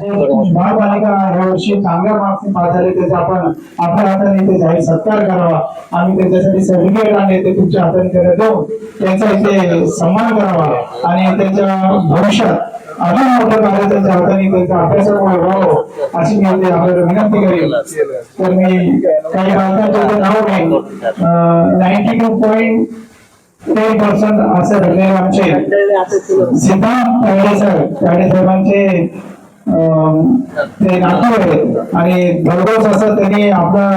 महापालिका यावर्षी चांगल्या मार्क्सने पास झाले त्याचा आपण आपल्या हाताने ते जाहीर सत्कार करावा. आम्ही त्याच्यासाठी सर्टिफिकेट आणले ते तुमच्या हाताने त्याला देऊन त्यांचा इथे सन्मान करावा. आणि त्यांच्या भविष्यात अजून मोठं कार्य त्यांच्या हाताने त्यांचा अभ्यासामुळे व्हावं अशी मी इथे आपल्याला विनंती करेल तर मी काही बालकांचे नाव नाही ninety two point ten percent असे घडलेले आमचे सिद्धांत तायडे सर तायडे साहेबांचे ते नातू आणि भरघोस असं त्यांनी आपला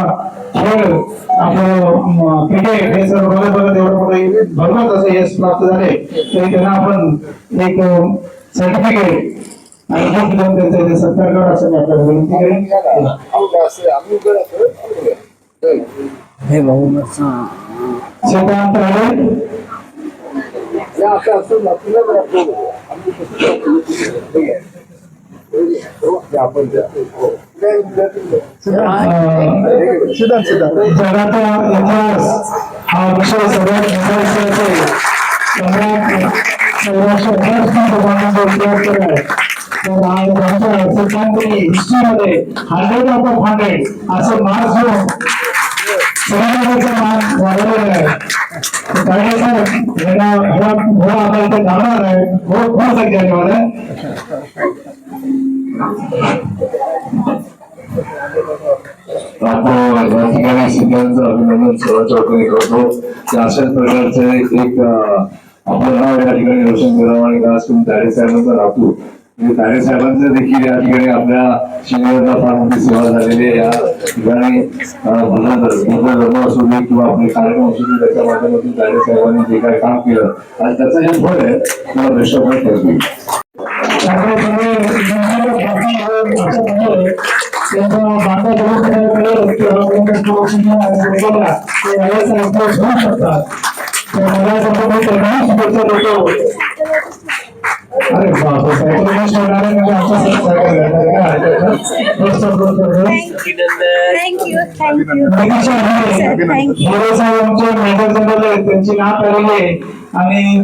खेळ आपलं क्रिकेट हे सर्व बघत बघत एवढं मोठं भरघोस असं यश प्राप्त झाले. तरी त्यांना आपण एक सर्टिफिकेट आणि gift देऊन त्यांचा इथे सत्कार करा असं मी आपल्याला विनंती करेन. हे भाऊ सिद्धांत सिद्धांत. जगाचा इतिहास हा विषय सर्वात मोठा केलाय तर आज आमच्या सिद्धांतनी हिस्ट्रीमध्ये हंड्रेड ऑफ हंड्रेड असं मार्क्स घेऊन सर्वांचा मान वाढवलेला आहे. काय साहेब यांना हा घोडा जाणार आहे. बहुत बहुत संख्या धन्यवाद या ठिकाणी शिक्षकांचं अभिनंदन सर्वांच्या करतो की अशाच प्रकारचे एक अं, नाव या ठिकाणी रोशन करावं आणि खास करून तारे साहेबांचा राहतो तारे साहेबांचं देखील या ठिकाणी आपल्या शिनेवरला फार मोठी सेवा झालेली आहे या ठिकाणी अं, धर्म असू दे किंवा आपले कार्यक्रम असू दे त्याच्या माध्यमातून तारे साहेबांनी जे काही काम केलं आणि त्याचं हे फळ आहे मला बेस्ट ठरतील अरे बापरे आमचे आहेत त्यांची नाव आलेली आणि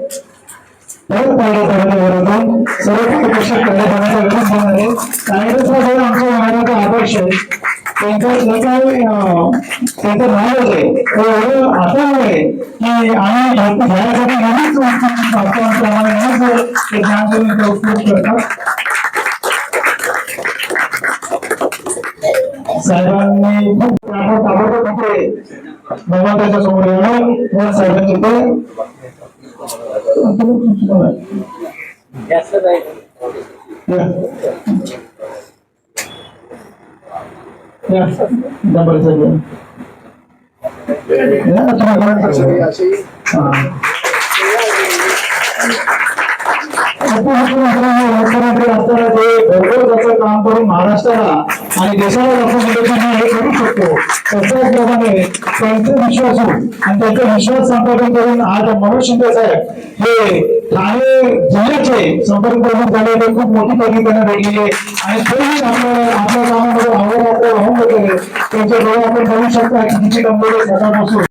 सर्व कार्यक्रमाचा होणार आहे काँग्रेसला आमच्या महाराजा आदर्श आहे जे त्यांचं आहे ते एवढं आहे की आम्ही नेहमीच नेहमीच ते ज्ञान करून ते उपयोग करतात. साहेबांनी खूप ताबड ताबडतोब तिथे भगवंताच्या साहेबांची ते असताना ते भरपूर त्याचं काम करून महाराष्ट्राला आणि देशाला दाखवून दिलं हे करू शकतो. त्याच्याचप्रमाणे त्यांचे विश्वासू आणि त्यांचा विश्वास संपादन करून आज मनोज शिंदे साहेब हे ठाणे जिल्ह्याचे संपर्क प्रमुख झालेले खूप मोठी पदवी त्यांना भेटलेली आहे. आणि तेही आपल्या आपल्या कामामध्ये आवड आपल्याला वाहून घेतलेले त्यांच्या डोळे आपण बघू शकता की तिची कंपनी स्वतःपासून